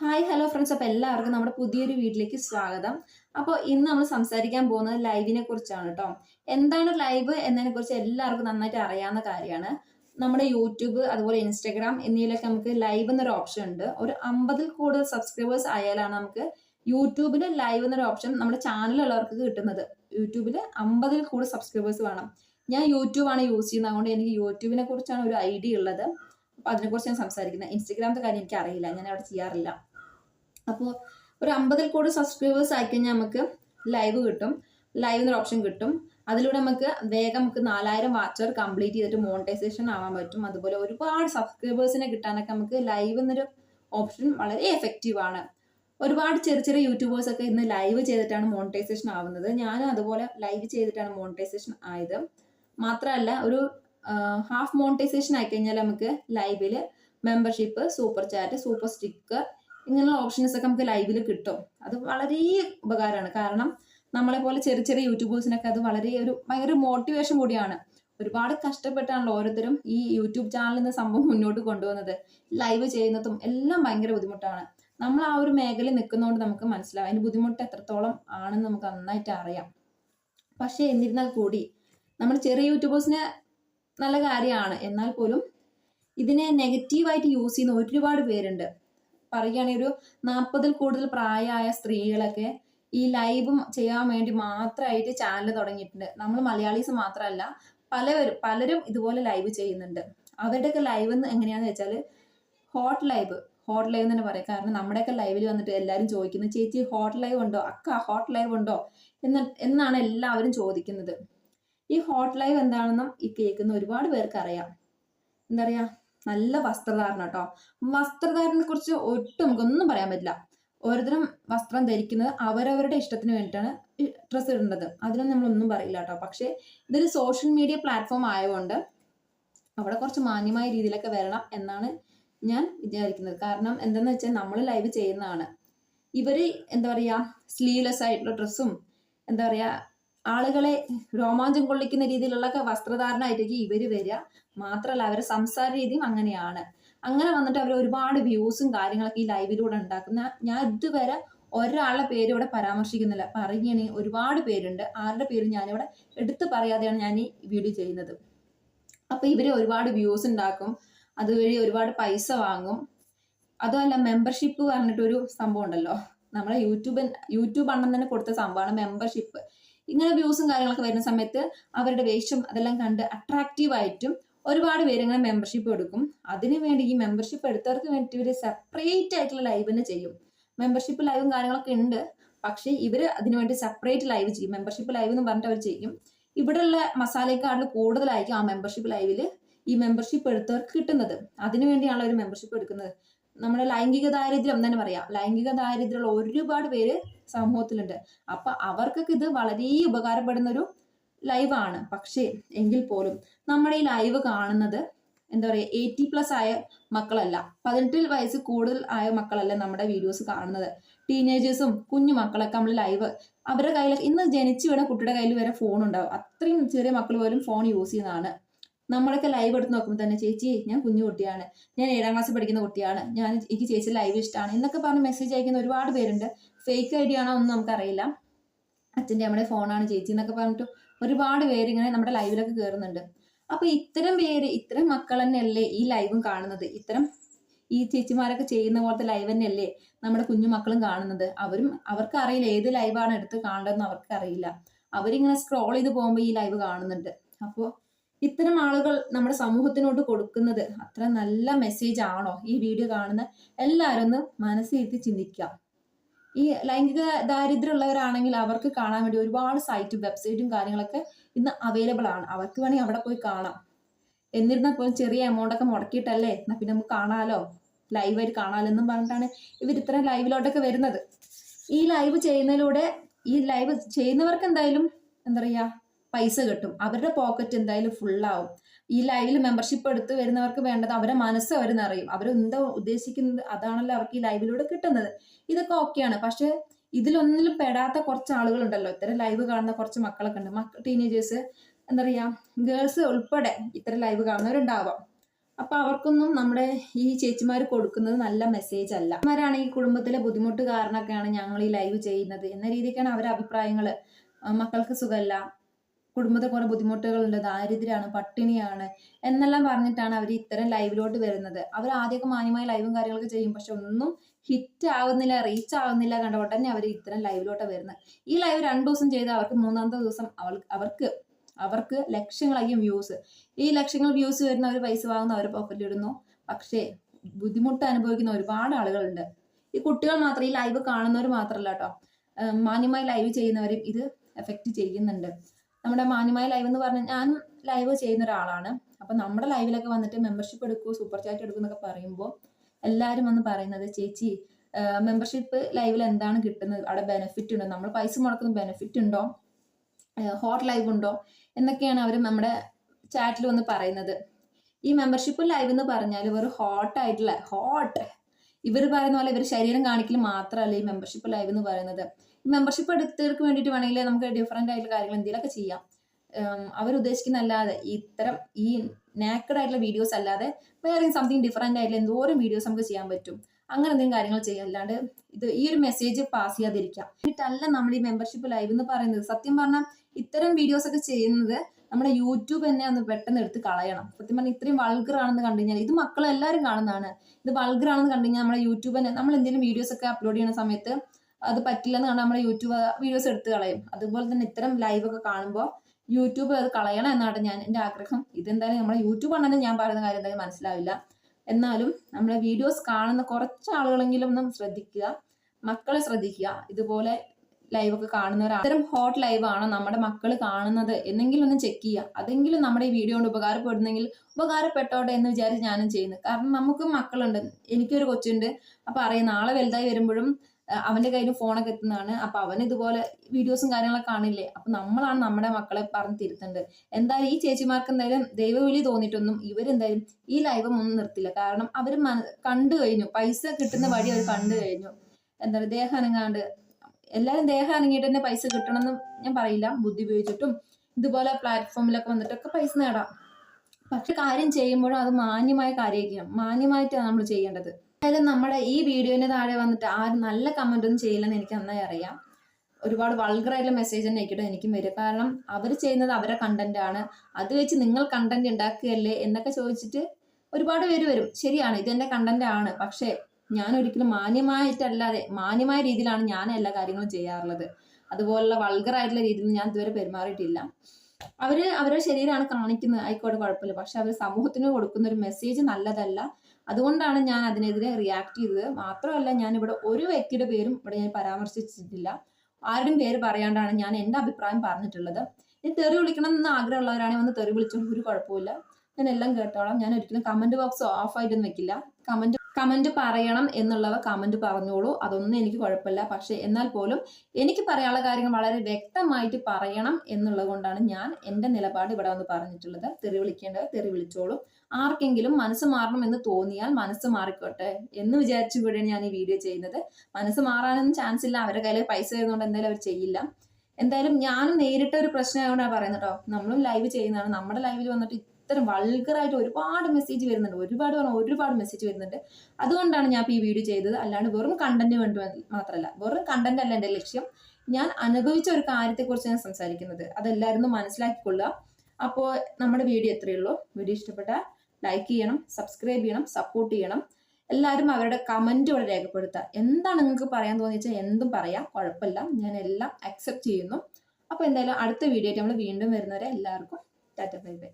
Hi hello friends അപ്പോൾ എല്ലാവർക്കും നമ്മുടെ പുതിയൊരു വീട്ടിലേക്ക് സ്വാഗതം. അപ്പോൾ ഇന്ന് നമ്മൾ സംസാരിക്കാൻ പോകുന്നത് ലൈവിനെ കുറിച്ചാണ് കേട്ടോ എന്താണ് ലൈവ് എന്നതിനെ കുറിച്ച് എല്ലാവർക്കും നന്നായിട്ട് അറിയാവുന്ന കാര്യമാണ്. നമ്മുടെ യൂട്യൂബ് അതുപോലെ ഇൻസ്റ്റാഗ്രാം എന്നിവയിലൊക്കെ നമുക്ക് ലൈവ് എന്നൊരു ഓപ്ഷൻ ഉണ്ട്. ഒരു അമ്പതിൽ കൂടുതൽ സബ്സ്ക്രൈബേഴ്സ് ആയാലാണ് നമുക്ക് യൂട്യൂബിൽ ലൈവ് എന്നൊരു ഓപ്ഷൻ നമ്മുടെ ചാനലുള്ളവർക്ക് കിട്ടുന്നത്. യൂട്യൂബിൽ അമ്പതിൽ കൂടുതൽ സബ്സ്ക്രൈബേഴ്സ് വേണം. ഞാൻ യൂട്യൂബാണ് യൂസ് ചെയ്യുന്നത്. അതുകൊണ്ട് എനിക്ക് യൂട്യൂബിനെ കുറിച്ചാണ് ഒരു ഐഡിയ ഉള്ളത്. അതിനെക്കുറിച്ച് ഞാൻ സംസാരിക്കുന്നത്. ഇൻസ്റ്റഗ്രാമത്തെ കാര്യം എനിക്ക് അറിയില്ല ഞാൻ അവിടെ ചെയ്യാറില്ല. അപ്പോൾ ഒരു അമ്പതിൽ കൂടുതൽ സബ്സ്ക്രൈബേഴ്സ് ആയിക്കഴിഞ്ഞാൽ നമുക്ക് ലൈവ് കിട്ടും. ലൈവ് എന്നൊരു ഓപ്ഷൻ കിട്ടും. അതിലൂടെ നമുക്ക് വേഗം നമുക്ക് നാലായിരം വാച്ചർ കംപ്ലീറ്റ് ചെയ്തിട്ട് മോണിറ്റൈസേഷൻ ആവാൻ പറ്റും. അതുപോലെ ഒരുപാട് സബ്സ്ക്രൈബേഴ്സിനെ കിട്ടാനൊക്കെ നമുക്ക് ലൈവ് എന്നൊരു ഓപ്ഷൻ വളരെ എഫക്റ്റീവ് ആണ്. ഒരുപാട് ചെറിയ ചെറിയ യൂട്യൂബേഴ്സ് ഒക്കെ ഇന്ന് ലൈവ് ചെയ്തിട്ടാണ് മോണിറ്റൈസേഷൻ ആവുന്നത്. ഞാനും അതുപോലെ ലൈവ് ചെയ്തിട്ടാണ് മോണിറ്റൈസേഷൻ ആയത്. മാത്രമല്ല ഒരു ഹാഫ് മോണിറ്റൈസേഷൻ ആയിക്കഴിഞ്ഞാൽ നമുക്ക് ലൈവിൽ membership super chat super sticker ഇങ്ങനെയുള്ള ഓപ്ഷൻസ് ഒക്കെ നമുക്ക് ലൈവിൽ കിട്ടും. അത് വളരെ ഉപകാരമാണ്. കാരണം നമ്മളെ പോലെ ചെറിയ ചെറിയ യൂട്യൂബേഴ്സിനൊക്കെ അത് വളരെ ഒരു ഭയങ്കര മോട്ടിവേഷൻ കൂടിയാണ്. ഒരുപാട് കഷ്ടപ്പെട്ടാണല്ലോ ഓരോരുത്തരും ഈ യൂട്യൂബ് ചാനലിൽ നിന്ന് സംഭവം മുന്നോട്ട് കൊണ്ടുവന്നത്. ലൈവ് ചെയ്യുന്നതും എല്ലാം ഭയങ്കര ബുദ്ധിമുട്ടാണ്. നമ്മൾ ആ ഒരു മേഖലയിൽ നിൽക്കുന്നതുകൊണ്ട് നമുക്ക് മനസ്സിലാവും. അതിന് ബുദ്ധിമുട്ട് എത്രത്തോളം ആണെന്ന് നമുക്ക് നന്നായിട്ട് അറിയാം. പക്ഷേ എന്നിരുന്നാൽ കൂടി നമ്മൾ ചെറിയ യൂട്യൂബേഴ്സിന് നല്ല കാര്യമാണ്. എന്നാൽ പോലും ഇതിനെ നെഗറ്റീവായിട്ട് യൂസ് ചെയ്യുന്ന ഒരുപാട് പേരുണ്ട്. പറയുകയാണെങ്കിൽ ഒരു നാൽപ്പതിൽ കൂടുതൽ പ്രായമായ സ്ത്രീകളൊക്കെ ഈ ലൈവ് ചെയ്യാൻ വേണ്ടി മാത്രമായിട്ട് ചാനൽ തുടങ്ങിയിട്ടുണ്ട്. നമ്മൾ മലയാളീസ് മാത്രമല്ല പലവരും പലരും ഇതുപോലെ ലൈവ് ചെയ്യുന്നുണ്ട്. അവരുടെയൊക്കെ ലൈവ് എന്ന് എങ്ങനെയാണെന്ന് വെച്ചാൽ ഹോട്ട് ലൈവ് ഹോട്ട് ലൈവ് തന്നെ പറയാം. കാരണം നമ്മുടെയൊക്കെ ലൈവിൽ വന്നിട്ട് എല്ലാവരും ചോദിക്കുന്നത് ചേച്ചി ഹോട്ട് ലൈവ് ഉണ്ടോ? അക്ക ഹോട്ട് ലൈവ് ഉണ്ടോ? എന്ന് എന്നാണ് എല്ലാവരും ചോദിക്കുന്നത്. ഈ ഹോട്ട് ലൈവ് എന്താണെന്നും ഈ കേൾക്കുന്ന ഒരുപാട് പേർക്ക് അറിയാം. എന്താ പറയാ? നല്ല വസ്ത്രധാരണം കേട്ടോ വസ്ത്രധാരണത്തെ കുറിച്ച് ഒട്ടും നമുക്കൊന്നും പറയാൻ പറ്റില്ല. ഓരോരുത്തരും വസ്ത്രം ധരിക്കുന്നത് അവരവരുടെ ഇഷ്ടത്തിന് വേണ്ടിയിട്ടാണ് ഡ്രസ്സ് ഇടേണ്ടത്. അതിനൊന്നും നമ്മളൊന്നും പറയില്ല കേട്ടോ പക്ഷേ ഇതൊരു സോഷ്യൽ മീഡിയ പ്ലാറ്റ്ഫോം ആയതുകൊണ്ട് അവിടെ കുറച്ച് മാന്യമായ രീതിയിലൊക്കെ വരണം എന്നാണ് ഞാൻ വിചാരിക്കുന്നത്. കാരണം എന്തെന്ന് വെച്ചാൽ നമ്മൾ ലൈവ് ചെയ്യുന്നതാണ്. ഇവർ എന്താ പറയാ? സ്ലീവ്ലെസ് ആയിട്ടുള്ള ഡ്രസ്സും എന്താ പറയാ ആളുകളെ രോമാഞ്ചം കൊള്ളിക്കുന്ന രീതിയിലുള്ള വസ്ത്രധാരണമായിട്ടേക്ക് ഇവർ വരിക മാത്രമല്ല അവരുടെ സംസാര രീതിയും അങ്ങനെയാണ്. അങ്ങനെ വന്നിട്ട് അവർ ഒരുപാട് വ്യൂസും കാര്യങ്ങളൊക്കെ ഈ ലൈവിലൂടെ ഉണ്ടാക്കുന്ന. ഞാൻ ഇതുവരെ ഒരാളുടെ പേര് ഇവിടെ പരാമർശിക്കുന്നില്ല. പറയുകയാണെങ്കിൽ ഒരുപാട് പേരുണ്ട്. ആരുടെ പേര് ഞാനിവിടെ എടുത്തു പറയാതെയാണ് ഞാൻ ഈ വീഡിയോ ചെയ്യുന്നത്. അപ്പൊ ഇവർ ഒരുപാട് വ്യൂസ് ഉണ്ടാക്കും. അതുവഴി ഒരുപാട് പൈസ വാങ്ങും. അതുമല്ല മെമ്പർഷിപ്പ് പറഞ്ഞിട്ടൊരു സംഭവം ഉണ്ടല്ലോ. നമ്മളെ യൂട്യൂബ് യൂട്യൂബ് അണ്ണൻ തന്നെ കൊടുത്ത സംഭവമാണ് മെമ്പർഷിപ്പ് ഇങ്ങനെ വ്യൂസും കാര്യങ്ങളൊക്കെ വരുന്ന സമയത്ത് അവരുടെ വേഷം അതെല്ലാം കണ്ട് അട്രാക്റ്റീവ് ആയിട്ടും ഒരുപാട് പേര് ഇങ്ങനെ മെമ്പർഷിപ്പ് എടുക്കും. അതിനു വേണ്ടി ഈ മെമ്പർഷിപ്പ് എടുത്തവർക്ക് വേണ്ടി ഇവർ സെപ്പറേറ്റ് ആയിട്ടുള്ള ലൈവ് തന്നെ ചെയ്യും. മെമ്പർഷിപ്പ് ലൈവും കാര്യങ്ങളൊക്കെ ഉണ്ട്. പക്ഷേ ഇവർ അതിനുവേണ്ടി സെപ്പറേറ്റ് ലൈവ് ചെയ്യും. മെമ്പർഷിപ്പ് ലൈവ് എന്ന് പറഞ്ഞിട്ട് അവർ ചെയ്യും. ഇവിടെയുള്ള മസാലയെക്കാളും കൂടുതലായിരിക്കും ആ മെമ്പർഷിപ്പ് ലൈവിൽ ഈ മെമ്പർഷിപ്പ് എടുത്തവർക്ക് കിട്ടുന്നത്. അതിനു വേണ്ടിയാണ് ഒരു മെമ്പർഷിപ്പ് എടുക്കുന്നത്. നമ്മുടെ ലൈംഗിക ദാരിദ്ര്യം തന്നെ പറയാം. ലൈംഗിക ദാരിദ്ര്യമുള്ള ഒരുപാട് പേര് സമൂഹത്തിലുണ്ട്. അപ്പൊ അവർക്കൊക്കെ ഇത് വളരെ ഉപകാരപ്പെടുന്ന ഒരു ലൈവാണ് പക്ഷേ എങ്കിൽ പോലും നമ്മുടെ ഈ ലൈവ് കാണുന്നത് എന്താ പറയുക എയ്റ്റി പ്ലസ് ആയ മക്കളല്ല. പതിനെട്ടിൽ വയസ്സ് കൂടുതൽ ആയ മക്കളല്ല നമ്മുടെ വീഡിയോസ് കാണുന്നത്. ടീനേജേഴ്സും കുഞ്ഞു മക്കളൊക്കെ നമ്മൾ ലൈവ് അവരുടെ കയ്യിൽ ഇന്ന് ജനിച്ചു വീണ കുട്ടിയുടെ കയ്യിൽ വരെ ഫോൺ ഉണ്ടാവും. അത്രയും ചെറിയ മക്കൾ പോലും ഫോൺ യൂസ് ചെയ്യുന്നതാണ്. നമ്മളൊക്കെ ലൈവ് എടുത്ത് നോക്കുമ്പോൾ തന്നെ ചേച്ചി ഞാൻ കുഞ്ഞു കുട്ടിയാണ്. ഞാൻ ഏഴാം ക്ലാസ്സിൽ പഠിക്കുന്ന കുട്ടിയാണ്. ഞാൻ എനിക്ക് ചേച്ചി ലൈവ് ഇഷ്ടമാണ് എന്നൊക്കെ പറഞ്ഞ് മെസ്സേജ് അയക്കുന്ന ഒരുപാട് പേരുണ്ട്. ഫേക്ക് ഐ ഡി ആണോ ഒന്നും നമുക്കറിയില്ല. അച്ഛന്റെ നമ്മുടെ ഫോണാണ് ചേച്ചി എന്നൊക്കെ പറഞ്ഞിട്ട് ഒരുപാട് പേര് ഇങ്ങനെ നമ്മുടെ ലൈവിലൊക്കെ കയറുന്നുണ്ട് അപ്പൊ ഇത്തരം പേര് ഇത്തരം മക്കൾ തന്നെയല്ലേ ഈ ലൈവും കാണുന്നത്? ഇത്തരം ഈ ചേച്ചിമാരൊക്കെ ചെയ്യുന്ന പോലത്തെ ലൈവ് തന്നെയല്ലേ നമ്മുടെ കുഞ്ഞു മക്കളും കാണുന്നത്? അവരും അവർക്ക് അറിയില്ല ഏത് ലൈവാണ് എടുത്ത് കാണേണ്ടതെന്ന് അവർക്ക് അറിയില്ല അവരിങ്ങനെ സ്ക്രോൾ ചെയ്ത് പോകുമ്പോൾ ഈ ലൈവ് കാണുന്നുണ്ട്. അപ്പോൾ ഇത്തരം ആളുകൾ നമ്മുടെ സമൂഹത്തിനോട്ട് കൊടുക്കുന്നത് അത്ര നല്ല മെസ്സേജ് ആണോ? ഈ വീഡിയോ കാണുന്ന എല്ലാവരും ഒന്ന് മനസ്സിരുത്തി ചിന്തിക്കുക. ഈ ലൈംഗിക ദാരിദ്ര്യമുള്ളവരാണെങ്കിൽ അവർക്ക് കാണാൻ വേണ്ടി ഒരുപാട് സൈറ്റും വെബ്സൈറ്റും കാര്യങ്ങളൊക്കെ ഇന്ന് അവൈലബിൾ ആണ്. അവർക്ക് വേണമെങ്കിൽ അവിടെ പോയി കാണാം. എന്നിരുന്നാൽ പോലും ചെറിയ എമൗണ്ട് ഒക്കെ മുടക്കിയിട്ടല്ലേ? എന്നാ പിന്നെ നമുക്ക് കാണാലോ? ലൈവായിട്ട് കാണാലോ എന്നും പറഞ്ഞിട്ടാണ് ഇവർ ഇത്തരം ലൈവിലോട്ടൊക്കെ വരുന്നത്. ഈ ലൈവ് ചെയ്യുന്നതിലൂടെ ഈ ലൈവ് ചെയ്യുന്നവർക്ക് എന്തായാലും എന്താ പറയുക പൈസ കിട്ടും. അവരുടെ പോക്കറ്റ് എന്തായാലും ഫുള്ളാവും ഈ ലൈവിൽ മെമ്പർഷിപ്പ് എടുത്ത് വരുന്നവർക്ക് വേണ്ടത് അവരുടെ മനസ്സ് അവർ നിറയും. അവർ എന്താ ഉദ്ദേശിക്കുന്നത്? അതാണല്ലോ അവർക്ക് ഈ ലൈവിലൂടെ കിട്ടുന്നത്. ഇതൊക്കെ ഓക്കെയാണ് പക്ഷെ ഇതിലൊന്നിലും പെടാത്ത കുറച്ച് ആളുകളുണ്ടല്ലോ. ഇത്തരം ലൈവ് കാണുന്ന കുറച്ച് മക്കളൊക്കെ ഉണ്ട്. മക്ക ടീനേജേഴ്സ് എന്താ പറയാ ഗേൾസ് ഉൾപ്പെടെ ഇത്തരം ലൈവ് കാണുന്നവരുണ്ടാവാം. അപ്പൊ അവർക്കൊന്നും നമ്മുടെ ഈ ചേച്ചിമാർ കൊടുക്കുന്നത് നല്ല മെസ്സേജ് അല്ല. അവരാണ് ഈ കുടുംബത്തിലെ ബുദ്ധിമുട്ട് കാരണമൊക്കെയാണ് ഞങ്ങൾ ഈ ലൈവ് ചെയ്യുന്നത്. എന്ന രീതിക്കാണ് അവരുടെ അഭിപ്രായങ്ങൾ മക്കൾക്ക് സുഖമല്ല. കുടുംബത്തിൽ കുറെ ബുദ്ധിമുട്ടുകളുണ്ട് ദാരിദ്ര്യമാണ് പട്ടിണിയാണ് എന്നെല്ലാം പറഞ്ഞിട്ടാണ് അവർ ഇത്തരം ലൈവിലോട്ട് വരുന്നത്. അവർ ആദ്യമൊക്കെ മാന്യമായ ലൈവും കാര്യങ്ങളൊക്കെ ചെയ്യും പക്ഷെ ഒന്നും ഹിറ്റ് ആവുന്നില്ല റീച്ച് ആവുന്നില്ല കണ്ട ഉടനെ അവർ ഇത്തരം ലൈവിലോട്ട് വരുന്നത്. ഈ ലൈവ് രണ്ടു ദിവസം ചെയ്ത് അവർക്ക് മൂന്നാമത്തെ ദിവസം അവർക്ക് അവർക്ക് ലക്ഷങ്ങളായിരിക്കും വ്യൂസ്. ഈ ലക്ഷങ്ങൾ വ്യൂസ് വരുന്ന അവർ പൈസ വാങ്ങുന്ന അവർ പോക്കറ്റിലിടുന്നു പക്ഷേ ബുദ്ധിമുട്ട് അനുഭവിക്കുന്ന ഒരുപാട് ആളുകളുണ്ട്. ഈ കുട്ടികൾ മാത്രം ഈ ലൈവ് കാണുന്നവർ മാത്രമല്ല കേട്ടോ. മാന്യമായി ലൈവ് ചെയ്യുന്നവരും ഇത് എഫക്റ്റ് ചെയ്യുന്നുണ്ട്. നമ്മുടെ മാന്യമായ ലൈവ് എന്ന് പറഞ്ഞാൽ ഞാൻ ലൈവ് ചെയ്യുന്ന ഒരാളാണ്. അപ്പം നമ്മുടെ ലൈവിലൊക്കെ വന്നിട്ട് മെമ്പർഷിപ്പ് എടുക്കൂ സൂപ്പർ ചാറ്റ് എടുക്കൂ എന്നൊക്കെ പറയുമ്പോൾ എല്ലാവരും വന്ന് പറയുന്നത് ചേച്ചി മെമ്പർഷിപ്പ് ലൈവിൽ എന്താണ് കിട്ടുന്നത്? അവിടെ ബെനിഫിറ്റ് ഉണ്ടോ? നമ്മൾ പൈസ മുടക്കുന്ന ബെനിഫിറ്റ് ഉണ്ടോ? ഹോട്ട് ലൈവ് ഉണ്ടോ? എന്നൊക്കെയാണ് അവർ നമ്മുടെ ചാറ്റിൽ വന്ന് പറയുന്നത്. ഈ മെമ്പർഷിപ്പ് ലൈവ് എന്ന് പറഞ്ഞാൽ വെറും ഹോട്ട് ആയിട്ടുള്ള ഹോട്ട് ഇവർ പറയുന്ന പോലെ ഇവർ ശരീരം കാണിക്കൽ മാത്രമല്ല ഈ മെമ്പർഷിപ്പ് ലൈവ് എന്ന് പറയുന്നത്. ഈ മെമ്പർഷിപ്പ് എടുത്തവർക്ക് വേണ്ടിയിട്ട് വേണമെങ്കിൽ നമുക്ക് ഡിഫറെന്റ് ആയിട്ടുള്ള കാര്യങ്ങൾ എന്തെങ്കിലുമൊക്കെ ചെയ്യാം. അവരുദ്ദേശിക്കുന്ന അല്ലാതെ ഇത്തരം ഈ നാക്കഡ് ആയിട്ടുള്ള വീഡിയോസ് അല്ലാതെ വേറെ സംതിങ് ഡിഫറെന്റ് ആയിട്ടുള്ള എന്തോരം വീഡിയോസ് നമുക്ക് ചെയ്യാൻ പറ്റും. അങ്ങനെ എന്തെങ്കിലും കാര്യങ്ങൾ ചെയ്യാം. അല്ലാണ്ട് ഇത് ഈ ഒരു മെസ്സേജ് പാസ് ചെയ്യാതിരിക്കാം. എന്നിട്ടല്ല നമ്മൾ ഈ മെമ്പർഷിപ്പ് ലൈവ് എന്ന് പറയുന്നത്. സത്യം പറഞ്ഞാൽ ഇത്തരം വീഡിയോസ് ഒക്കെ ചെയ്യുന്നത് നമ്മുടെ യൂട്യൂബ് തന്നെ ഒന്ന് പെട്ടെന്ന് എടുത്ത് കളയണം. സത്യം പറഞ്ഞാൽ ഇത്രയും വൾഗർ ആണെന്ന് കണ്ടു കഴിഞ്ഞാൽ ഇത് മക്കൾ എല്ലാവരും കാണുന്നതാണ്. ഇത് വൾഗർ ആണെന്ന് കണ്ടു കഴിഞ്ഞാൽ നമ്മുടെ യൂട്യൂബ് തന്നെ നമ്മൾ എന്തെങ്കിലും വീഡിയോസ് ഒക്കെ അപ്ലോഡ് ചെയ്യുന്ന സമയത്ത് അത് പറ്റില്ല എന്ന് കണ്ടാൽ നമ്മുടെ യൂട്യൂബ് വീഡിയോസ് എടുത്ത് കളയും. അതുപോലെ തന്നെ ഇത്തരം ലൈവ് ഒക്കെ കാണുമ്പോൾ യൂട്യൂബ് അത് കളയണം എന്നാണ് ഞാൻ എന്റെ ആഗ്രഹം. ഇതെന്തായാലും നമ്മുടെ യൂട്യൂബ് ആണെന്ന് ഞാൻ പറയുന്ന കാര്യം എന്തായാലും മനസ്സിലാവില്ല. എന്നാലും നമ്മുടെ വീഡിയോസ് കാണുന്ന കുറച്ച് ആളുകളെങ്കിലും ഒന്ന് ശ്രദ്ധിക്കുക. മക്കളെ ശ്രദ്ധിക്കുക. ഇതുപോലെ ലൈവ് ഒക്കെ കാണുന്നവർ അത്തരം ഹോട്ട് ലൈവ് ആണോ നമ്മുടെ മക്കൾ കാണുന്നത് എന്നെങ്കിലും ഒന്ന് ചെക്ക് ചെയ്യുക അതെങ്കിലും നമ്മുടെ ഈ വീഡിയോ കൊണ്ട് ഉപകാരപ്പെടുന്നെങ്കിൽ ഉപകാരപ്പെട്ടോട്ടെ എന്ന് വിചാരിച്ച് ഞാനും ചെയ്യുന്നു. കാരണം നമുക്ക് മക്കളുണ്ട്. എനിക്കൊരു കൊച്ചുണ്ട്. അപ്പൊ അറിയാം നാളെ വലുതായി വരുമ്പോഴും അവന്റെ കയ്യിൽ ഫോണൊക്കെ എത്തുന്നതാണ്. അപ്പൊ അവൻ ഇതുപോലെ വീഡിയോസും കാര്യങ്ങളൊക്കെ കാണില്ലേ? അപ്പൊ നമ്മളാണ് നമ്മുടെ മക്കളെ പറഞ്ഞ് തിരുത്തേണ്ടത്. എന്തായാലും ഈ ചേച്ചിമാർക്ക് എന്തായാലും ദൈവവിളി തോന്നിയിട്ടൊന്നും ഇവരെന്തായാലും ഈ ലൈവ് ഒന്നും നിർത്തില്ല. കാരണം അവർ കണ്ടു കഴിഞ്ഞു. പൈസ കിട്ടുന്ന വഴി അവർ കണ്ടു കഴിഞ്ഞു. എന്താ ദേഹം അനങ്ങാണ്ട് എല്ലാവരും ദേഹം അനങ്ങിയിട്ട് തന്നെ പൈസ കിട്ടണം എന്ന് ഞാൻ പറയില്ല. ബുദ്ധി ഉപയോഗിച്ചിട്ടും ഇതുപോലെ പ്ലാറ്റ്ഫോമിലൊക്കെ വന്നിട്ടൊക്കെ പൈസ നേടാം. പക്ഷെ കാര്യം ചെയ്യുമ്പോഴും അത് മാന്യമായ കാര്യമായിരിക്കണം. മാന്യമായിട്ടാണ് നമ്മൾ ചെയ്യേണ്ടത്. എന്തായാലും നമ്മുടെ ഈ വീഡിയോന് താഴെ വന്നിട്ട് ആരും നല്ല കമന്റ് ഒന്നും ചെയ്യില്ലെന്ന് എനിക്ക് നന്നായി അറിയാം. ഒരുപാട് വൾഗറായിട്ടുള്ള മെസ്സേജ് തന്നെ ആയിക്കോട്ടെ എനിക്കും വരും കാരണം അവർ ചെയ്യുന്നത് അവരുടെ കണ്ടന്റ് ആണ്. അത് വെച്ച് നിങ്ങൾ കണ്ടന്റ് ഉണ്ടാക്കുകയല്ലേ എന്നൊക്കെ ചോദിച്ചിട്ട് ഒരുപാട് പേര് വരും. ശരിയാണ് ഇതെന്റെ കണ്ടന്റ് ആണ്. പക്ഷേ ഞാൻ ഒരിക്കലും മാന്യമായിട്ടല്ലാതെ മാന്യമായ രീതിയിലാണ് ഞാൻ എല്ലാ കാര്യങ്ങളും ചെയ്യാറുള്ളത്. അതുപോലുള്ള വൾഗറായിട്ടുള്ള രീതിയിൽ ഞാൻ ഇതുവരെ പെരുമാറിയിട്ടില്ല. അവർ അവരുടെ ശരീരമാണ് കാണിക്കുന്നത് ആയിക്കോട്ടെ കുഴപ്പമില്ല. പക്ഷെ അവർ സമൂഹത്തിന് കൊടുക്കുന്ന ഒരു മെസ്സേജ് നല്ലതല്ല. അതുകൊണ്ടാണ് ഞാൻ അതിനെതിരെ റിയാക്ട് ചെയ്തത്. മാത്രമല്ല ഞാൻ ഇവിടെ ഒരു വ്യക്തിയുടെ പേരും ഇവിടെ ഞാൻ പരാമർശിച്ചിട്ടില്ല. ആരുടെയും പേര് പറയാണ്ടാണ് ഞാൻ എന്റെ അഭിപ്രായം പറഞ്ഞിട്ടുള്ളത്. ഇനി തെറി വിളിക്കണം എന്ന് ആഗ്രഹമുള്ളവരാണെങ്കിൽ വന്ന് തെറി വിളിച്ചോണ്ട് ഒരു കുഴപ്പമില്ല ഞാൻ എല്ലാം കേട്ടോളാം. ഞാൻ ഒരിക്കലും കമന്റ് ബോക്സ് ഓഫ് ആയിട്ടൊന്നും വെക്കില്ല. കമന്റ് കമന്റ് പറയണം എന്നുള്ളവ കമന്റ് പറഞ്ഞോളൂ. അതൊന്നും എനിക്ക് കുഴപ്പമില്ല. പക്ഷേ എന്നാൽ പോലും എനിക്ക് പറയാനുള്ള കാര്യങ്ങൾ വളരെ വ്യക്തമായിട്ട് പറയണം എന്നുള്ളത് കൊണ്ടാണ് ഞാൻ എന്റെ നിലപാട് ഇവിടെ വന്ന് പറഞ്ഞിട്ടുള്ളത്. തെറി വിളിക്കേണ്ടത് തെറി വിളിച്ചോളൂ. ആർക്കെങ്കിലും മനസ്സ് മാറണം എന്ന് തോന്നിയാൽ മനസ്സ് മാറിക്കോട്ടെ എന്ന് വിചാരിച്ചു കൂടെയാണ് ഞാൻ ഈ വീഡിയോ ചെയ്യുന്നത്. മനസ്സ് മാറാനൊന്നും ചാൻസ് ഇല്ല. അവരെ കയ്യിൽ പൈസ വരുന്നതുകൊണ്ട് എന്തായാലും അവർ ചെയ്യില്ല. എന്തായാലും ഞാനും നേരിട്ട ഒരു പ്രശ്നമായതുകൊണ്ടാണ് പറയുന്നത് കേട്ടോ. നമ്മളും ലൈവ് ചെയ്യുന്നതാണ്. നമ്മുടെ ലൈവിൽ വന്നിട്ട് ഇത്തരം വൾഗറായിട്ട് ഒരുപാട് മെസ്സേജ് വരുന്നുണ്ട്. ഒരുപാട് പറഞ്ഞാൽ ഒരുപാട് മെസ്സേജ് വരുന്നുണ്ട്. അതുകൊണ്ടാണ് ഞാൻ ഈ വീഡിയോ ചെയ്തത്. അല്ലാണ്ട് വെറും കണ്ടന്റ് വേണ്ടി മാത്രമല്ല വെറും കണ്ടന്റ് അല്ല എന്റെ ലക്ഷ്യം. ഞാൻ അനുഭവിച്ച ഒരു കാര്യത്തെക്കുറിച്ച് ഞാൻ സംസാരിക്കുന്നത്. അതെല്ലാവരും മനസ്സിലാക്കിക്കൊള്ളുക. അപ്പോൾ നമ്മുടെ വീഡിയോ എത്രയേ ഉള്ളൂ. വീഡിയോ ഇഷ്ടപ്പെട്ടാൽ ലൈക്ക് ചെയ്യണം സബ്സ്ക്രൈബ് ചെയ്യണം സപ്പോർട്ട് ചെയ്യണം. എല്ലാവരും അവരുടെ കമന്റ് ഇവിടെ രേഖപ്പെടുത്തുക. എന്താണ് നിങ്ങൾക്ക് പറയാൻ തോന്നിച്ചാൽ എന്തും പറയാം. കുഴപ്പമില്ല. ഞാൻ എല്ലാം അക്സെപ്റ്റ് ചെയ്യുന്നു. അപ്പോൾ എന്തായാലും അടുത്ത വീഡിയോ ആയിട്ട് നമ്മൾ വീണ്ടും വരുന്നവരെ എല്ലാവർക്കും ടാറ്റ ബൈ ബൈ.